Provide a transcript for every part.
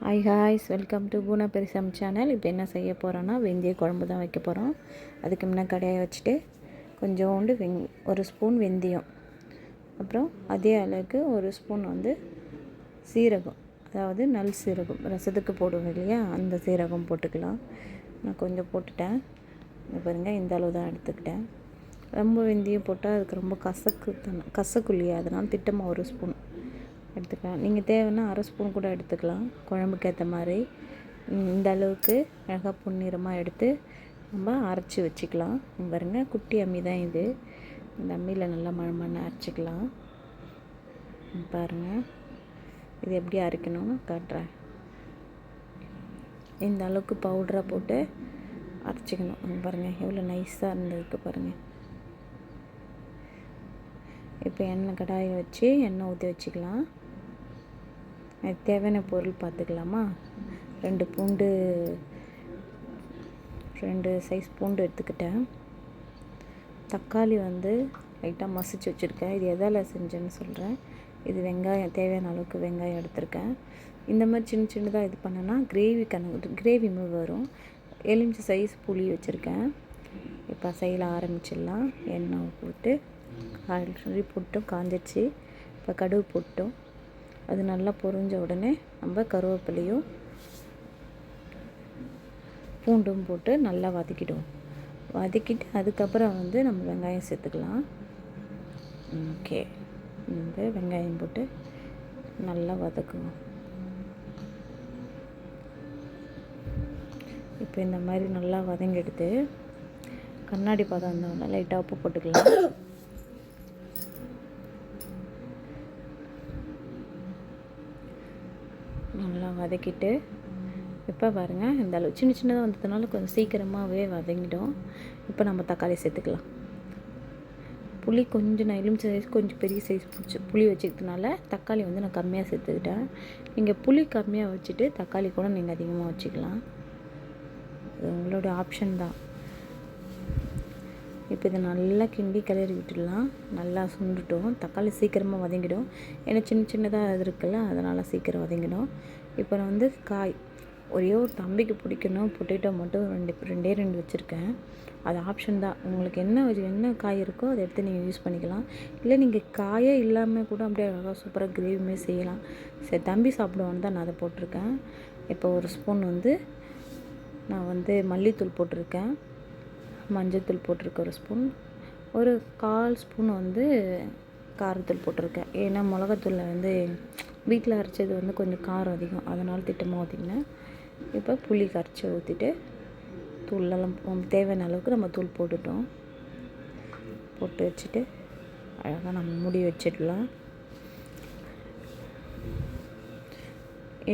Hi ஹாய்ஸ் welcome to பூனா பெரிசம் சேனல் இப்போ என்ன செய்ய போகிறோன்னா வெந்தய குழம்பு தான் வைக்க போகிறோம் அதுக்கு முன்னே கடையை வச்சுட்டு கொஞ்சோண்டு வெங் ஒரு ஸ்பூன் வெந்தயம். அப்புறம் அதே அளவுக்கு ஒரு ஸ்பூன் வந்து சீரகம். அதாவது நல் சீரகம் ரசத்துக்கு போடுவோம் இல்லையா? அந்த சீரகம் போட்டுக்கலாம். நான் கொஞ்சம் போட்டுட்டேன். இங்க பாருங்க இந்த அளவு தான் எடுத்துக்கிட்டேன். ரொம்ப வெந்தயம் போட்டால் அதுக்கு ரொம்ப கசக்கு கசக்கு இல்லையா அதனால் திட்டமாக ஒரு ஸ்பூன் எடுத்துக்கலாம். நீங்கள் தேவைன்னா அரை ஸ்பூன் கூட எடுத்துக்கலாம். குழம்புக்கு ஏற்ற மாதிரி. இந்த அளவுக்கு அழகாக பொன்னிறமாக எடுத்து நம்ம அரைச்சி வச்சுக்கலாம். இங்க பாருங்க குட்டி அம்மி தான் இது. இந்த அம்மியில் நல்லா மழை மண்ணை அரைச்சிக்கலாம் பாருங்கள் இது எப்படி அரைக்கணும்னு காட்டுறேன். இந்த அளவுக்கு பவுடராக போட்டு அரைச்சிக்கணும். பாருங்கள் எவ்வளோ நைஸாக இருந்திருக்கு பாருங்கள் இப்போ எண்ணெய் கடாயை வச்சு எண்ணெய் ஊற்றி வச்சுக்கலாம். தேவையான பொருள் பார்த்துக்கலாமா? ரெண்டு பூண்டு ரெண்டு சைஸ் பூண்டு எடுத்துக்கிட்டேன். தக்காளி வந்து லைட்டாக மசிச்சு வச்சுருக்கேன். இது எதால் செஞ்சேன்னு சொல்கிறேன் இது வெங்காயம் தேவையான அளவுக்கு வெங்காயம் எடுத்திருக்கேன். இந்த மாதிரி சின்ன சின்னதாக இது பண்ணேன்னா கிரேவி கணக்கு கிரேவி மூவ் வரும். எலுமிச்சை சைஸ் புளி வச்சுருக்கேன். இப்போ செய்யல ஆரம்பிச்சிடலாம். எண்ணெய் போட்டு ஆல்ரெடி போட்டோம் காஞ்சிச்சு இப்போ கடுகு போட்டோம். அது நல்லா பொரிஞ்ச உடனே நம்ம கருவேப்பிலையும் பூண்டும் போட்டு நல்லா வதக்கிடுவோம். வதக்கிட்டு அதுக்கப்புறம் வந்து நம்ம வெங்காயம் சேர்த்துக்கலாம். ஓகே. இந்த வெங்காயம் போட்டு நல்லா வதக்குவோம். இப்போ இந்த மாதிரி நல்லா வதங்கி எடுத்து கண்ணாடி பதம் இருந்தவொடனே லைட்டாக உப்பு போட்டுக்கலாம். நல்லா வதக்கிட்டு இப்போ பாருங்கள் இந்த அளவு சின்ன சின்னதாக வந்ததுனால கொஞ்சம் சீக்கிரமாகவே வதங்கிடும். இப்போ நம்ம தக்காளி சேர்த்துக்கலாம். புளி கொஞ்சம் நான் எலுமிச்சை சைஸ் கொஞ்சம் பெரிய சைஸ் பிடிச்சி புளி வச்சுக்கிறதுனால தக்காளி வந்து நான் கம்மியாக சேர்த்துக்கிட்டேன். நீங்கள் புளி கம்மியாக வச்சுட்டு தக்காளி கூட நீங்கள் அதிகமாக வச்சுக்கலாம். அது உங்களோட ஆப்ஷன் தான். இப்போ இதை நல்லா கிண்டி கிளறி விட்டுடலாம். நல்லா சுண்டுட்டோம். தக்காளி சீக்கிரமாக வதங்கிடும். ஏன்னா சின்ன சின்னதாக இது இருக்குல்ல அதனால் சீக்கிரம் வதங்கிடும். இப்போ நான் வந்து காய் ஒரே ஒரு தம்பிக்கு பிடிக்கணும். பொட்டேட்டோ மட்டும் ரெண்டு ரெண்டே ரெண்டு வச்சுருக்கேன். அது ஆப்ஷன் தான். உங்களுக்கு என்ன வச்சு- என்ன காய் இருக்கோ அதை எடுத்து நீங்கள் யூஸ் பண்ணிக்கலாம். இல்லை நீங்கள் காயே இல்லாமல் கூட அப்படியே அழகாக சூப்பராக கிரேவியுமே செய்யலாம். சரி தம்பி சாப்பிடுவான்னு தான் நான் அதை போட்டிருக்கேன். இப்போ ஒரு ஸ்பூன் வந்து நான் வந்து மல்லித்தூள் போட்டிருக்கேன். மஞ்சத்தூள் போட்டிருக்கேன் ஒரு ஸ்பூன். ஒரு கால் ஸ்பூன் வந்து காரத்தூள் போட்டிருக்கேன். ஏன்னா மிளகாத்தூளில் வந்து வீட்டில் அரைச்சது வந்து கொஞ்சம் காரம் அதிகம். அதனால் திட்டமாக ஊற்றிக்கினேன் இப்போ புளி கரைச்சி ஊற்றிட்டு தூளெல்லாம் தேவையான அளவுக்கு நம்ம தூள் போட்டுட்டோம். போட்டு வச்சுட்டு அழகாக நம்ம முடி வச்சிடலாம்.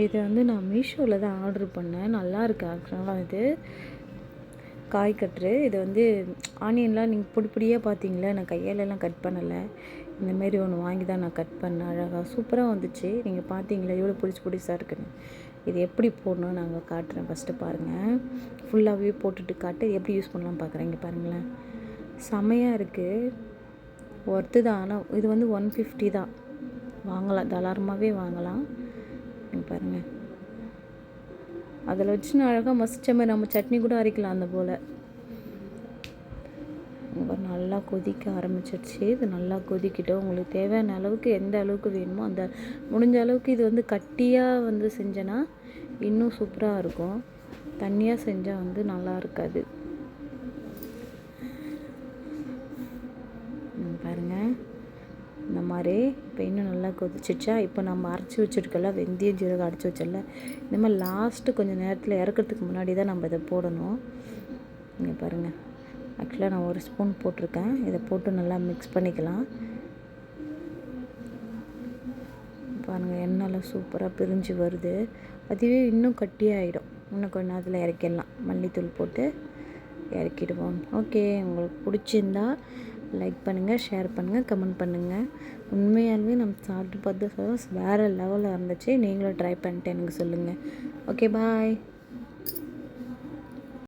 இது வந்து நான் மீஷோவில் தான் ஆர்டர் பண்ணேன். நல்லா இருக்கு. ஆக்சுவலாக இது காய் கட்டுரு இது வந்து ஆனியன்லாம் நீங்கள் பொடி பொடியாக பார்த்தீங்களா? நான் கையாலலாம் கட் பண்ணலை. இந்த மாதிரி ஒன்று வாங்கி தான் நான் கட் பண்ணேன். அழகாக சூப்பராக வந்துச்சு. நீங்கள் பார்த்தீங்களா? எவ்வளோ பிடிச்சி பொடிசாக இருக்குன்னு. இது எப்படி போடணும்னு நாங்கள் காட்டுறேன். ஃபஸ்ட்டு பாருங்கள் ஃபுல்லாகவே போட்டுட்டு காட்டு. எப்படி யூஸ் பண்ணலாம் பார்க்குறேன். இங்கே பாருங்களேன். செமையாக இருக்குது ஒர்த்து தான். ஆனால் இது வந்து ஒன் ஃபிஃப்டி தான். வாங்கலாம். தாராளமாகவே வாங்கலாம். இங்கே பாருங்கள் அதில் வச்சு நான் அழகாக மசித்த மாதிரி நம்ம சட்னி கூட அரைக்கலாம் அந்த போல். ரொம்ப நல்லா கொதிக்க ஆரம்பிச்சிருச்சு. இது நல்லா கொதிக்கிட்டோம். உங்களுக்கு தேவையான அளவுக்கு எந்த அளவுக்கு வேணுமோ அந்த முடிஞ்ச அளவுக்கு இது வந்து கட்டியாக வந்து செஞ்சேன்னா இன்னும் சூப்பராக இருக்கும். தண்ணியாக செஞ்சால் வந்து நல்லா இருக்காது. பாருங்கள் இந்த மாதிரி இப்போ இன்னும் நல்லா கொதிச்சிச்சா இப்போ நம்ம அரைச்சி வச்சிருக்கல வெந்தயம் ஜீரகம் அரைச்சி வச்சல இந்த மாதிரி லாஸ்ட்டு கொஞ்சம் நேரத்தில் இறக்கிறதுக்கு முன்னாடி தான் நம்ம இதை போடணும். இங்கே பாருங்கள் ஆக்சுவலாக நான் ஒரு ஸ்பூன் போட்டிருக்கேன். இதை போட்டு நல்லா மிக்ஸ் பண்ணிக்கலாம். பாருங்கள் எண்ணெய்லாம் சூப்பராக பிரிஞ்சு வருது. அதுவே இன்னும் கட்டியாகிடும் இன்னும் கொஞ்ச நேரத்தில் இறக்கிடலாம். மல்லித்தூள் போட்டு இறக்கிடுவோம். ஓகே உங்களுக்கு பிடிச்சிருந்தா லைக் பண்ணுங்கள் ஷேர் பண்ணுங்கள் கமெண்ட் பண்ணுங்கள் உண்மையாலுமே நம்ம சாப்பிட்டு பார்த்து வேறு லெவலில் இருந்துச்சு. நீங்களும் ட்ரை பண்ணிட்டு எனக்கு சொல்லுங்கள் ஓகே பாய்